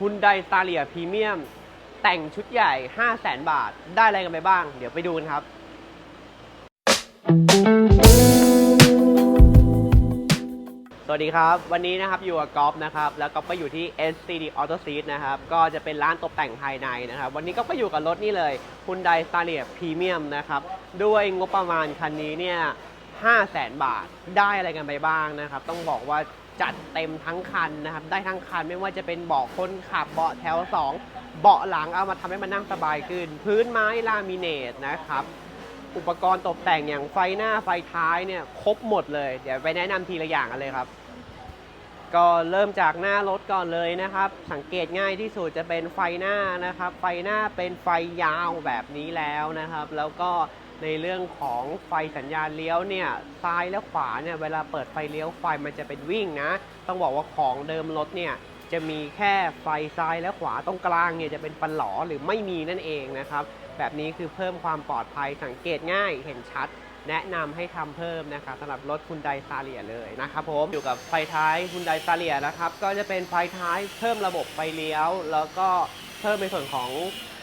ฮุนไดสตาเลียพรีเมียม แต่งชุดใหญ่ 5 0 0แสนบาท ได้อะไรกันไปบ้าง เดี๋ยวไปดูกันครับ สวัสดีครับ วันนี้นะครับอยู่กับก๊อฟนะครับ แล้วก็ไปอยู่ที่ SCD Auto Seat นะครับ ก็จะเป็นร้านตกแต่งภายในนะครับ วันนี้ก็ไปอยู่กับรถนี่เลย Hyundai s t a r l i a Premium นะครับ ด้วยงบประมาณคันนี้เนี่ย5 0 0แสนบาท ได้อะไรกันไปบ้างนะครับ ต้องบอกว่า จัดเต็มทั้งคันนะครับ ได้ทั้งคันไม่ว่าจะเป็นเบาะคนขับเบาะแถว 2 เบาะหลังเอามาทำให้มันนั่งสบายขึ้น พื้นไม้ลามิเนตนะครับ อุปกรณ์ตกแต่งอย่างไฟหน้าไฟท้ายเนี่ยครบหมดเลย เดี๋ยวไปแนะนำทีละอย่างกันเลยครับ ก็เริ่มจากหน้ารถก่อนเลยนะครับ สังเกตง่ายที่สุดจะเป็นไฟหน้านะครับ ไฟหน้าเป็นไฟยาวแบบนี้แล้วนะครับ แล้วก็ ในเรื่องของไฟสัญญาณเลี้ยวเนี่ยซ้ายและขวาเนี่ยเวลาเปิดไฟเลี้ยวไฟมันจะเป็นวิ่งนะ ต้องบอกว่าของเดิมรถเนี่ยจะมีแค่ไฟซ้ายและขวาตรงกลางเนี่ยจะเป็นฟันหลอหรือไม่มีนั่นเองนะครับ แบบนี้คือเพิ่มความปลอดภัยสังเกตง่ายเห็นชัด แนะนำให้ทำเพิ่มนะครับสำหรับรถคุณไดซาเลียเลยนะครับผมอยู่กับไฟท้ายคุณไดซาเลียนะครับ ก็จะเป็นไฟท้ายเพิ่มระบบไฟเลี้ยว แล้วก็ เพิ่มในส่วนของ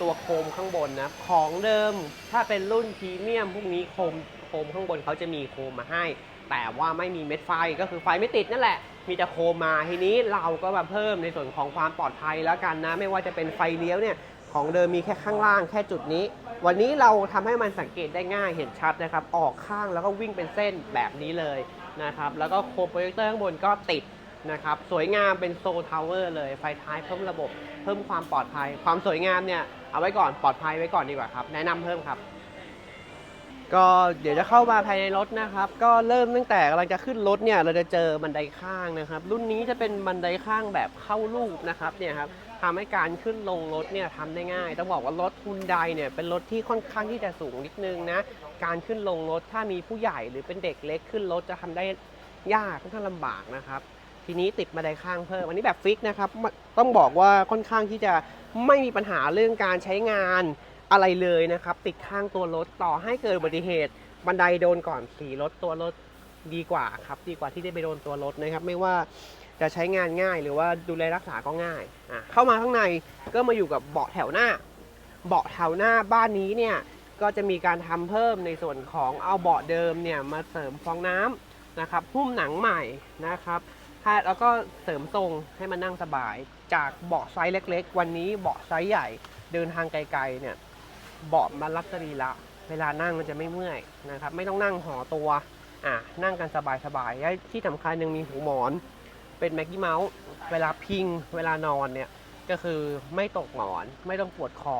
ตัวโคมข้างบนนะ ของเดิมถ้าเป็นรุ่นพรีเมียมพวกนี้โคมโคมข้างบนเขาจะมีโคมมาให้ แต่ว่าไม่มีเม็ดไฟก็คือไฟไม่ติดนั่นแหละ มีแต่โคมมาทีนี้เราก็มาเพิ่มในส่วนของความปลอดภัยแล้วกันนะ ไม่ว่าจะเป็นไฟเลี้ยวเนี่ยของเดิมมีแค่ข้างล่างแค่จุดนี้ วันนี้เราทำให้มันสังเกตได้ง่ายเห็นชัดนะครับ ออกข้างแล้วก็วิ่งเป็นเส้นแบบนี้เลยนะครับ แล้วก็โคมโปรเจคเตอร์ข้างบนก็ติด นะครับสวยงามเป็นโซทาวเวอร์เลยไฟท้ายเพิ่มระบบ เพิ่มความปลอดภัย ความสวยงามเนี่ยเอาไว้ก่อนปลอดภัยไว้ก่อนดีกว่าครับ แนะนำเพิ่มครับ ก็เดี๋ยวจะเข้ามาภายในรถนะครับ ก็เริ่มตั้งแต่กำลังจะขึ้นรถเนี่ยเราจะเจอบันไดข้างนะครับ รุ่นนี้จะเป็นบันไดข้างแบบเข้ารูปนะครับเนี่ยครับทำให้การขึ้นลงรถเนี่ยทำได้ง่าย ต้องบอกว่ารถฮุนไดเนี่ยเป็นรถที่ค่อนข้างที่จะสูงนิดนึงนะ การขึ้นลงรถถ้ามีผู้ใหญ่หรือเป็นเด็กเล็กขึ้นรถจะทำได้ยากค่อนข้างลำบากนะครับ ทีนี้ติดบันไดข้างเพิ่มอันนี้แบบฟิกนะครับต้องบอกว่าค่อนข้างที่จะไม่มีปัญหาเรื่องการใช้งานอะไรเลยนะครับ ติดข้างตัวรถต่อให้เกิดอุบัติเหตุ บันไดโดนก่อนขี่รถตัวรถดีกว่าครับ ดีกว่าที่ได้ไปโดนตัวรถนะครับ ไม่ว่าจะใช้งานง่ายหรือว่าดูแลรักษาก็ง่ายอะเข้ามาข้างในก็มาอยู่กับเบาะแถวหน้า เบาะแถวหน้าบ้านนี้เนี่ยก็จะมีการทำเพิ่มในส่วนของเอาเบาะเดิมเนี่ยมาเสริมฟองน้ำนะครับหุ้มหนังใหม่นะครับ ให้แล้วก็เสริมทรงให้มันนั่งสบาย จากเบาะไซส์เล็ก ๆ วันนี้เบาะไซส์ใหญ่เดินทางไกลๆเนี่ยเบาะมันลักษรีละ เวลานั่งมันจะไม่เมื่อยนะครับไม่ต้องนั่งห่อตัวอะนั่งกันสบายๆและที่สำคัญยังมีหูหมอนเป็นแม็กกี้เมาส์เวลาพิงเวลานอนเนี่ยก็คือไม่ตกหมอน ไม่ต้องปวดคอ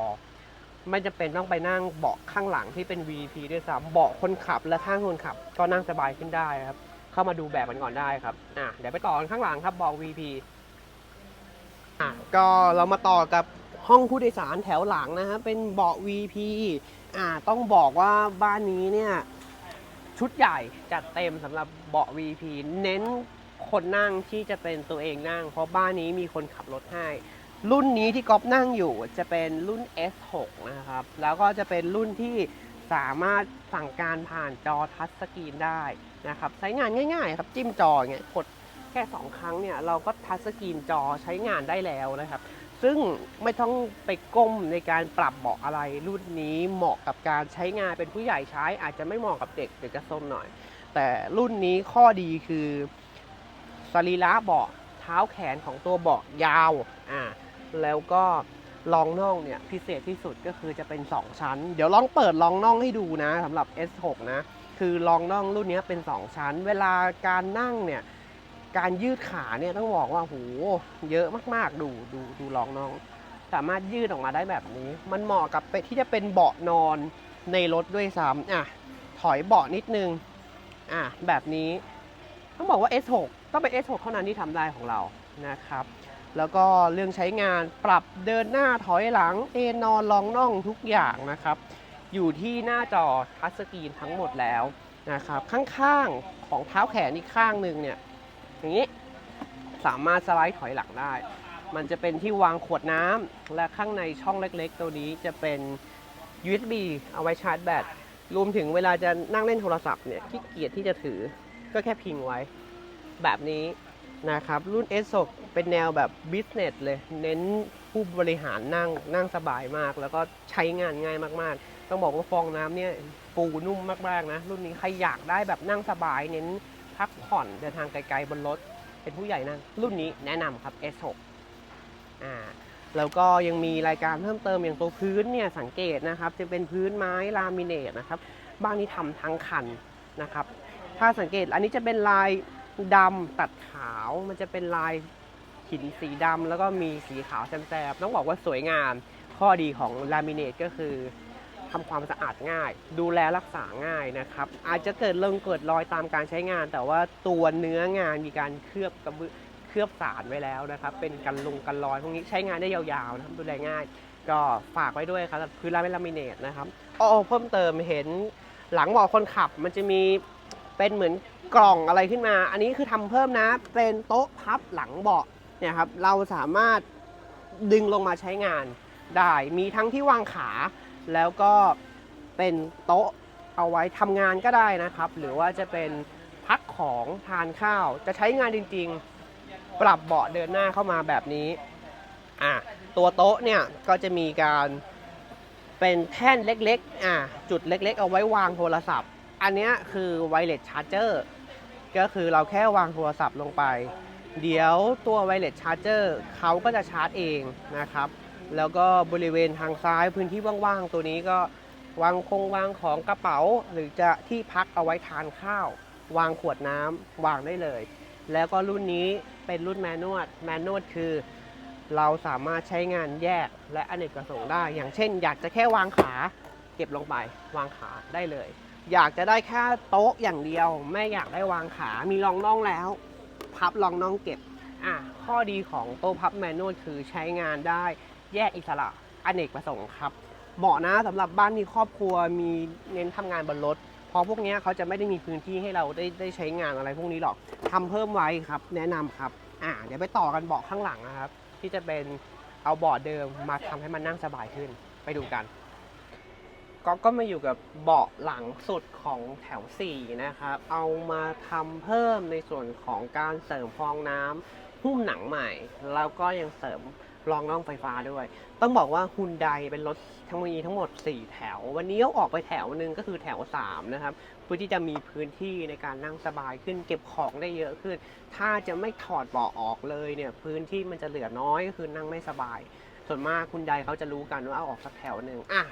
ไม่จำเป็นต้องไปนั่งเบาะข้างหลังที่เป็น VP ด้วยซ้ำเบาะคนขับและข้างคนขับ ก็นั่งสบายขึ้นได้ครับ เข้ามาดูแบบมันก่อนได้ครับอะเดี๋ยวไปต่อกันข้างหลังครับเบาะ VP อะก็เรามาต่อกับห้องผู้โดยสารแถวหลังนะฮะเป็นเบาะ VP อ่าต้องบอกว่าบ้านนี้เนี่ยชุดใหญ่จัดเต็มสำหรับเบาะ VP เน้นคนนั่งที่จะเป็นตัวเองนั่ง เพราะบ้านนี้มีคนขับรถให้ รุ่นนี้ที่ก๊อฟนั่งอยู่จะเป็นรุ่น S6 นะครับ แล้วก็จะเป็นรุ่นที่สามารถสั่งการผ่านจอทัชสกรีนได้ นะครับใช้งานง่ายๆครับจิ้มจอเงี้ยกดแค่ 2 ครั้งเนี่ยเราก็ทัชสกรีนจอใช้งานได้แล้วนะครับ ซึ่งไม่ต้องไปก้มในการปรับเบาะอะไรรุ่นนี้เหมาะกับการใช้งานเป็นผู้ใหญ่ใช้ อาจจะไม่เหมาะกับเด็กเด็กจะซนหน่อย แต่รุ่นนี้ข้อดีคือสรีระเบาะเท้าแขนของตัวเบาะยาวอ่าแล้วก็ รองน่องเนี่ยพิเศษที่สุดก็คือจะเป็น 2 ชั้น เดี๋ยวลองเปิดรองน่องให้ดูนะสำหรับ S6 นะ คือรองน่องรุ่นนี้เป็น 2 ชั้น เวลาการนั่งเนี่ยการยืดขาเนี่ยต้องบอกว่าโหเยอะมากๆดูดูดูลองน้อง สามารถยืดออกมาได้แบบนี้ มันเหมาะกับที่จะเป็นเบาะนอนในรถด้วยซ้ำอะถอยเบาะนิดนึงอะแบบนี้ต้องบอกว่า S6 ต้องเป็น S6 เท่านั้นที่ทำได้ของเรานะครับ แล้วก็เรื่องใช้งานปรับเดินหน้าถอยหลังเอนนอนรองน่องทุกอย่างนะครับ อยู่ที่หน้าจอทัชสกรีนทั้งหมดแล้วนะครับข้างๆของเท้าแขนอีกข้างหนึ่งเนี่ยอย่างนี้สามารถสไลด์ถอยหลังได้ มันจะเป็นที่วางขวดน้ำและข้างในช่องเล็กๆ ตัวนี้จะเป็น USB เอาไว้ชาร์จแบตรวมถึงเวลาจะนั่งเล่นโทรศัพท์เนี่ยขี้เกียจที่จะถือก็แค่พิงไว้ แบบนี้ นะครับ รุ่น S 6 เป็นแนวแบบบิสเนสเลย เน้นผู้บริหารนั่งนั่งสบายมาก แล้วก็ใช้งานง่ายมากๆ ต้องบอกว่าฟองน้ำเนี่ยปูนุ่มมากๆนะ รุ่นนี้ใครอยากได้แบบนั่งสบาย เน้นพักผ่อนเดินทางไกลๆบนรถ เป็นผู้ใหญ่นั่งรุ่นนี้แนะนำครับ S 6 อ่าแล้วก็ยังมีรายการเพิ่มเติมอย่างตัวพื้นเนี่ยสังเกตนะครับ จะเป็นพื้นไม้ลามิเนตนะครับบ้านนี้ทำทั้งคันนะครับ ถ้าสังเกตอันนี้จะเป็นลาย ดำตัดขาวมันจะเป็นลายหินสีดำแล้วก็มีสีขาวแซมๆต้องบอกว่าสวยงาม ข้อดีของลามิเนตก็คือทำความสะอาดง่าย ดูแลรักษาง่ายนะครับ อาจจะเกิดเริงเกิดรอยตามการใช้งาน แต่ว่าตัวเนื้องานมีการเคลือบกระเบื้องเคลือบสารไว้แล้วนะครับ เป็นกันลงกันรอยพวกนี้ใช้งานได้ยาวๆนะครับดูแลง่าย ก็ฝากไว้ด้วยครับพื้นลามิลามิเนตนะครับอ๋อเพิ่มเติมเห็นหลังเบาะคนขับมันจะมี เป็นเหมือนกล่องอะไรขึ้นมา อันนี้คือทำเพิ่มนะ เป็นโต๊ะพับหลังเบาะเนี่ยครับ เราสามารถดึงลงมาใช้งานได้ มีทั้งที่วางขา แล้วก็เป็นโต๊ะเอาไว้ทำงานก็ได้นะครับ หรือว่าจะเป็นพักของทานข้าว จะใช้งานจริงๆ ปรับเบาะเดินหน้าเข้ามาแบบนี้ อะ ตัวโต๊ะเนี่ยก็จะมีการเป็นแท่นเล็กๆ อะ จุดเล็กๆ เอาไว้วางโทรศัพท์ อันนี้คือไวเลสชาร์เจอร์ก็คือเราแค่วางโทรศัพท์ลงไป เดี๋ยวตัวไวเลสชาร์เจอร์เขาก็จะชาร์จเองนะครับ แล้วก็บริเวณทางซ้ายพื้นที่ว่างๆ ตัวนี้ก็วางคงวางของกระเป๋า หรือจะที่พักเอาไว้ทานข้าว วางขวดน้ำวางได้เลย แล้วก็รุ่นนี้เป็นรุ่นแมนนวดแมนนวดคือเราสามารถใช้งานแยกและอเนกประสงค์ได้ อย่างเช่น อยากจะแค่วางขา เก็บลงไปวางขาได้เลย อยากจะได้แค่โต๊ะอย่างเดียว ไม่อยากได้วางขา มีรองน่องแล้ว พับรองน่องเก็บ อะ ข้อดีของโต๊ะพับแมนนวดคือใช้งานได้แยกอิสระอเนกประสงค์ครับ เหมาะนะสำหรับบ้านมีครอบครัวมีเน้นทำงานบนรถเพราะพวกนี้เขาจะไม่ได้มีพื้นที่ให้เราได้ได้ใช้งานอะไรพวกนี้หรอกทำเพิ่มไว้ครับ แนะนำครับ อ่า เดี๋ยวไปต่อกันเบาะข้างหลังนะครับ ที่จะเป็นเอาเบาะเดิมมาทำให้มันนั่งสบายขึ้น ไปดูกัน ก็ก็มาอยู่กับเบาะหลังสุดของแถว 4 นะครับ เอามาทำเพิ่มในส่วนของการเสริมฟองน้ำหุ้มหนังใหม่ แล้วก็ยังเสริมรองน่องไฟฟ้าด้วย ต้องบอกว่าฮุนไดเป็นรถทั้งมีทั้งหมด 4 แถว วันนี้เอาออกไปแถวหนึ่งก็คือแถว 3 นะครับ เพื่อที่จะมีพื้นที่ในการนั่งสบายขึ้น เก็บของได้เยอะขึ้น ถ้าจะไม่ถอดเบาะออกเลยเนี่ยพื้นที่มันจะเหลือน้อยก็คือนั่งไม่สบาย ส่วนมากคุณใดเขาจะรู้กันว่าเอาออกสักแถวหนึ่งอะ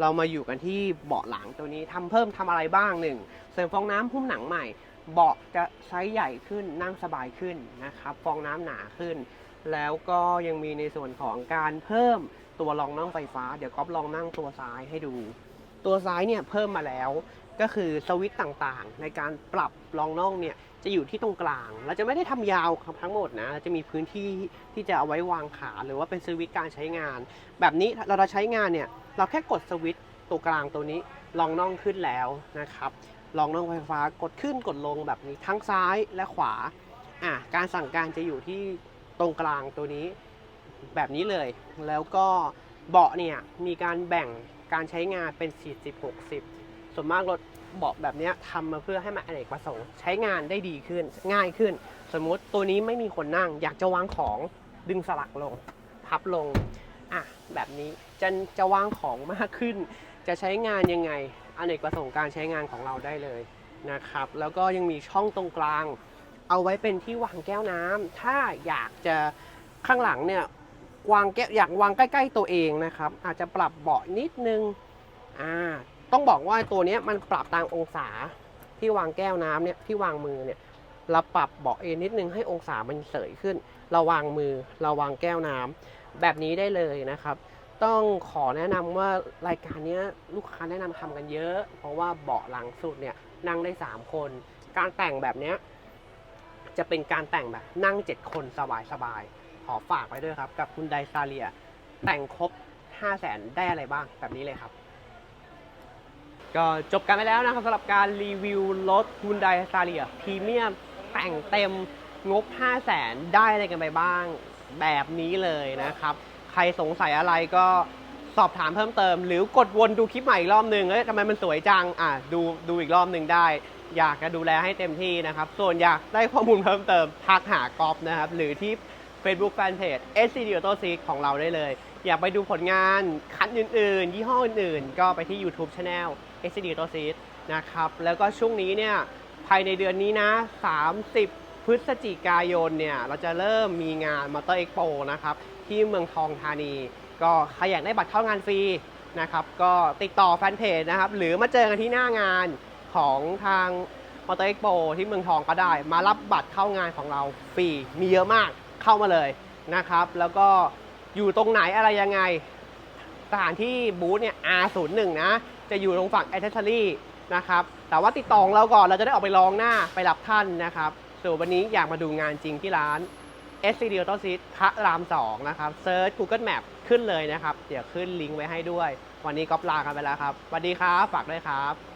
เรามาอยู่กันที่เบาะหลังตัวนี้ทำเพิ่มทำอะไรบ้างหนึ่งเสริมฟองน้ำหุ้มหนังใหม่ เบาะจะไซส์ใหญ่ขึ้นนั่งสบายขึ้นนะครับฟองน้ำหนาขึ้น แล้วก็ยังมีในส่วนของการเพิ่มตัวรองนั่งไฟฟ้า เดี๋ยวก๊อฟลองนั่งตัวซ้ายให้ดู ตัวซ้ายเนี่ยเพิ่มมาแล้ว ก็คือสวิตช์ต่างๆ ในการปรับรองน่องเนี่ยจะอยู่ที่ตรงกลาง เราจะไม่ได้ทำยาวครับทั้งหมดนะเราจะมีพื้นที่ที่จะเอาไว้วางขาหรือว่าเป็นสวิตช์การใช้งาน แบบนี้เราจะใช้งานเนี่ยเราแค่กดสวิตช์ตัวกลางตัวนี้ลองน่องขึ้นแล้วนะครับลองน่องไฟฟ้ากดขึ้นกดลงแบบนี้ทั้งซ้ายและขวาอะการสั่งการจะอยู่ที่ตรงกลางตัวนี้แบบนี้เลย แล้วก็เบาะเนี่ยมีการแบ่งการใช้งานเป็น 40 60 ส่วนมากรถเบาะแบบนี้ทำมาเพื่อให้มันอเนกประสงค์ใช้งานได้ดีขึ้น ง่ายขึ้น สมมุติตัวนี้ไม่มีคนนั่ง อยากจะวางของดึงสลักลง พับลงอะแบบนี้จะจะวางของมากขึ้น จะใช้งานยังไงอเนกประสงค์การใช้งานของเราได้เลยนะครับ แล้วก็ยังมีช่องตรงกลาง เอาไว้เป็นที่วางแก้วน้ำถ้าอยากจะข้างหลังเนี่ยวางแก้วอยากวางใกล้ ๆตัวเองนะครับ อาจจะปรับเบาะนิดนึงอ่า ต้องบอกว่าตัวนี้มันปรับตามองศาที่วางแก้วน้ำเนี่ยที่วางมือเนี่ยเราปรับเบาะเอนนิดนึงให้องศามันเสยขึ้น เราวางมือเราวางแก้วน้ำแบบนี้ได้เลยนะครับ ต้องขอแนะนำว่ารายการนี้ลูกค้าแนะนำทำกันเยอะ เพราะว่าเบาะหลังสุดเนี่ยนั่งได้ 3 คน การแต่งแบบนี้จะเป็นการแต่งแบบนั่ง 7 คนสบายๆขอฝากไว้ด้วยครับ กับคุณไดซาเลีย แต่งครบ 5 0 0แสนได้อะไรบ้างแบบนี้เลยครับ ก็จบกันไปแล้วนะครับสำหรับการรีวิวรถ Hyundai s a r i a พรีเมียมแต่งเต็มงบ 5 0 0แสนได้อะไรกันไปบ้างแบบนี้เลยนะครับ ใครสงสัยอะไรก็สอบถามเพิ่มเติม หรือกดวนดูคลิปใหม่อีกรอบหนึ่งเอ้ยทำไมมันสวยจัง อะดูดูอีกรอบหนึ่งได้ อยากจะดูแลให้เต็มที่นะครับ ส่วนอยากได้ข้อมูลเพิ่มเติมทักหากอฟนะครับ หรือที่ Facebook Fanpage SCD Auto Seat ของเราได้เลย อยากไปดูผลงานคันอื่นๆ ยี่ห้ออื่นๆ ก็ไปที่ YouTube Channel SCD Auto Seat นะครับ แล้วก็ช่วงนี้เนี่ยภายในเดือนนี้นะ 30 พฤศจิกายนเนี่ย เราจะเริ่มมีงาน Motor Expo นะครับ ที่เมืองทองธานี ก็ใครอยากได้บัตรเข้างานฟรีนะครับ ก็ติดต่อแฟนเพจนะครับ หรือมาเจอกันที่หน้างานของทาง Motor Expo ที่เมืองทองก็ได้ มารับบัตรเข้างานของเราฟรี มีเยอะมากเข้ามาเลยนะครับ แล้วก็อยู่ตรงไหนอะไรยังไง สถานที่บูธเนี่ย R01 นะ จะอยู่ตรงฝั่ง Accessory นะครับแต่ว่าติดต่องเราก่อนเราจะได้ออกไปลองหน้าไปรับท่านนะครับส่วนวันนี้อยากมาดูงานจริงที่ร้าน SCD Auto Seat พระราม 2 นะครับเซิร์ช Google Map ขึ้นเลยนะครับ เดี๋ยวขึ้นลิงก์ไว้ให้ด้วย วันนี้ก็ลากันไปแล้วครับสวัสดีครับ ฝากด้วยครับ